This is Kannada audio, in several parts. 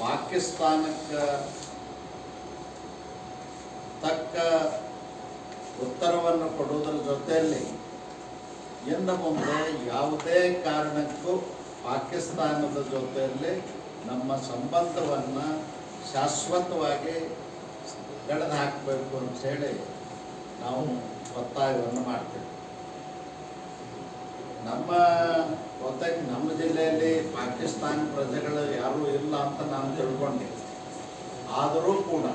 ಪಾಕಿಸ್ತಾನಕ್ಕೆ ತಕ್ಕ ಉತ್ತರವನ್ನು ಕೊಡುವುದರ ಜೊತೆಯಲ್ಲಿ ಇನ್ನು ಮುಂದೆ ಯಾವುದೇ ಕಾರಣಕ್ಕೂ ಪಾಕಿಸ್ತಾನದ ಜೊತೆಯಲ್ಲಿ ನಮ್ಮ ಸಂಬಂಧವನ್ನು ಶಾಶ್ವತವಾಗಿ ಗಡದ ಹಾಕಬೇಕು ಅಂತೇಳಿ ನಾವು ಒತ್ತಾಯವನ್ನು ಮಾಡ್ತೇವೆ. ನಮ್ಮ ಪ್ರಜೆಗಳು ಯಾರೂ ಇಲ್ಲ ಅಂತ ನಾನು ತಿಳ್ಕೊಂಡೆ. ಆದರೂ ಕೂಡ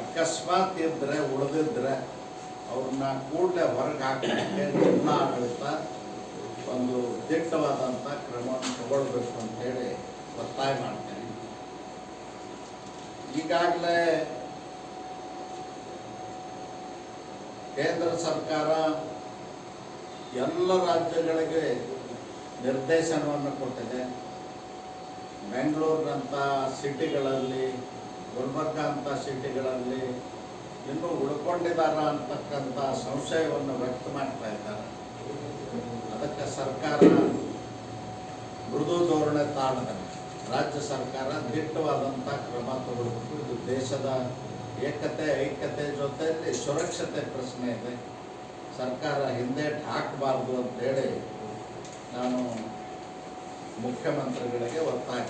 ಅಕಸ್ಮಾತ್ ಇದ್ದರೆ ಉಳಿದಿದ್ರೆ ಅವ್ರನ್ನ ಕೂಡಲೇ ಹೊರಗೆ ಹಾಕಲಿಕ್ಕೆ ಜಿಲ್ಲಾ ಆಡಳಿತ ಒಂದು ದಿಟ್ಟವಾದಂಥ ಕ್ರಮವನ್ನು ತಗೊಳ್ಬೇಕು ಅಂತೇಳಿ ಒತ್ತಾಯ ಮಾಡ್ತೇನೆ. ಈಗಾಗಲೇ ಕೇಂದ್ರ ಸರ್ಕಾರ ಎಲ್ಲ ರಾಜ್ಯಗಳಿಗೆ ನಿರ್ದೇಶನವನ್ನು ಕೊಟ್ಟಿದೆ. ಬೆಂಗಳೂರಿನಂಥ ಸಿಟಿಗಳಲ್ಲಿ ಗುಲ್ಬರ್ಗ ಅಂಥ ಸಿಟಿಗಳಲ್ಲಿ ಇನ್ನೂ ಉಳ್ಕೊಂಡಿದ್ದಾರ ಅಂತಕ್ಕಂಥ ಸಂಶಯವನ್ನು ವ್ಯಕ್ತ ಮಾಡ್ತಾ ಇದ್ದಾರೆ. ಅದಕ್ಕೆ ಸರ್ಕಾರ ಮೃದು ಧೋರಣೆ ತಾಳದೆ ರಾಜ್ಯ ಸರ್ಕಾರ ದಿಟ್ಟವಾದಂಥ ಕ್ರಮ ತಗೊಳ್ಬೇಕು. ಇದು ದೇಶದ ಏಕತೆ, ಐಕ್ಯತೆ ಜೊತೆಯಲ್ಲಿ ಸುರಕ್ಷತೆ ಪ್ರಶ್ನೆ ಇದೆ. ಸರ್ಕಾರ ಹಿಂದೆ ಹಾಕಬಾರ್ದು ಅಂತೇಳಿ ನಾನು ಮುಖ್ಯಮಂತ್ರಿಗಳಿಗೆ ಒತ್ತಾಯ